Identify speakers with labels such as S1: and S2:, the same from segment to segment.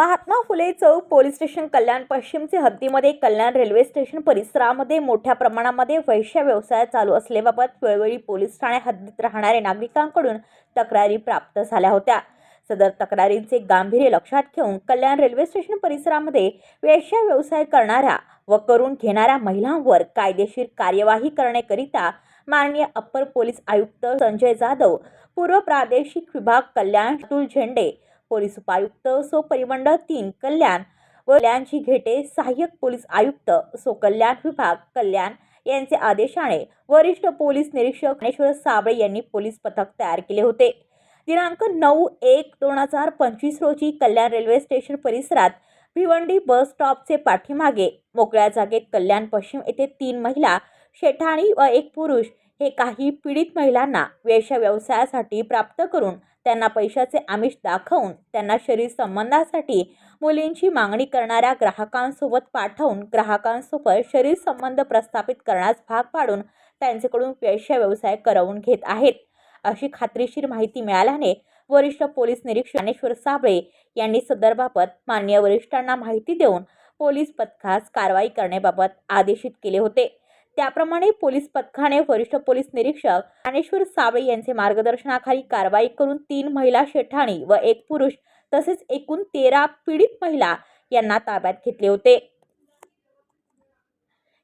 S1: महात्मा फुले चौक police station Kalyan पश्चिमचे हद्दीमध्ये Kalyan railway station परिसरामध्ये मोठ्या प्रमाणामध्ये वैश्य व्यवसाय चालू असल्याबाबत वेळोवेळी पोलीस ठाणे हद्दीत राहणाऱ्या नागरिकांकडून तक्रारी प्राप्त झाल्या होत्या. सदर तक्रारींचे गांभीर्य लक्षात घेऊन कल्याण रेल्वे स्टेशन परिसरामध्ये वेश्या व्यवसाय करणाऱ्या व करून घेणाऱ्या महिलांवर कायदेशीर कार्यवाही करण्याकरिता माननीय अप्पर पोलीस आयुक्त संजय जाधव पूर्व प्रादेशिक विभाग कल्याण अतुल झेंडे पोलीस उपायुक्त सो परिमंडळ तीन कल्याण व कल्याणजी घेटे सहाय्यक पोलीस आयुक्त सो कल्याण विभाग कल्याण यांचे आदेशाने वरिष्ठ पोलीस निरीक्षक ज्ञानेश्वर साबळे यांनी पोलीस पथक तयार केले होते. दिनांक नऊ एक दोन हजार पंचवीस रोजी कल्याण रेल्वे स्टेशन परिसरात भिवंडी बस स्टॉपचे पाठीमागे मोकळ्या जागेत कल्याण पश्चिम येथे तीन महिला शेठाणी व एक पुरुष हे काही पीडित महिलांना वेश्या व्यवसायासाठी प्राप्त करून त्यांना पैशाचे आमिष दाखवून त्यांना शरीर संबंधासाठी मुलींची मागणी करणाऱ्या ग्राहकांसोबत पाठवून ग्राहकांसोबत शरीर संबंध प्रस्थापित करण्यास भाग पाडून त्यांच्याकडून वेश्या व्यवसाय करवून घेत आहेत. अशी खात्रीशीर माहिती मिळाल्याने वरिष्ठ पोलीस निरीक्षक ज्ञानेश्वर साबळे यांनी सदरबाबत मान्य वरिष्ठांना माहिती देऊन पोलीस पथकास कारवाई करण्याबाबत आदेशित केले होते. त्याप्रमाणे पोलीस पथकाने वरिष्ठ पोलीस निरीक्षक ज्ञानेश्वर साबळे यांचे मार्गदर्शनाखाली कारवाई करून तीन महिला शेठाणी व एक पुरुष तसेच एकूण तेरा पीडित महिला यांना ताब्यात घेतले होते.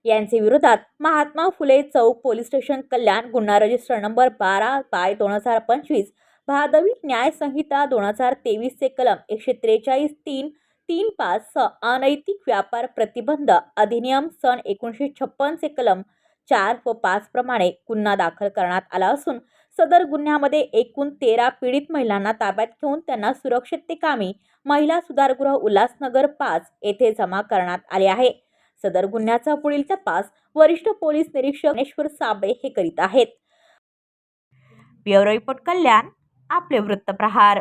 S1: यांचे विरोधात महात्मा फुले चौक पोलीस स्टेशन कल्याण गुन्हा रजिस्टर नंबर बारा बाय दोन हजार पंचवीस भादवी न्यायसंहिता दोन हजार तेवीसचे कलम एकशे त्रेचाळीस तीन तीन पाच स अनैतिक व्यापार प्रतिबंध अधिनियम सन एकोणीसशे छप्पनचे कलम चार व पाच प्रमाणे गुन्हा दाखल करण्यात आला असून सदर गुन्ह्यामध्ये एकूण तेरा पीडित महिलांना ताब्यात घेऊन त्यांना सुरक्षिततेकामी महिला सुधारगृह उल्हासनगर पाच येथे जमा करण्यात आले आहे. सदर गुन्ह्याचा पुढील तपास वरिष्ठ पोलीस निरीक्षक ज्ञानेश्वर साबळे हे करीत आहेत. ब्युरो रिपोर्ट कल्याण आपले वृत्तप्रहार.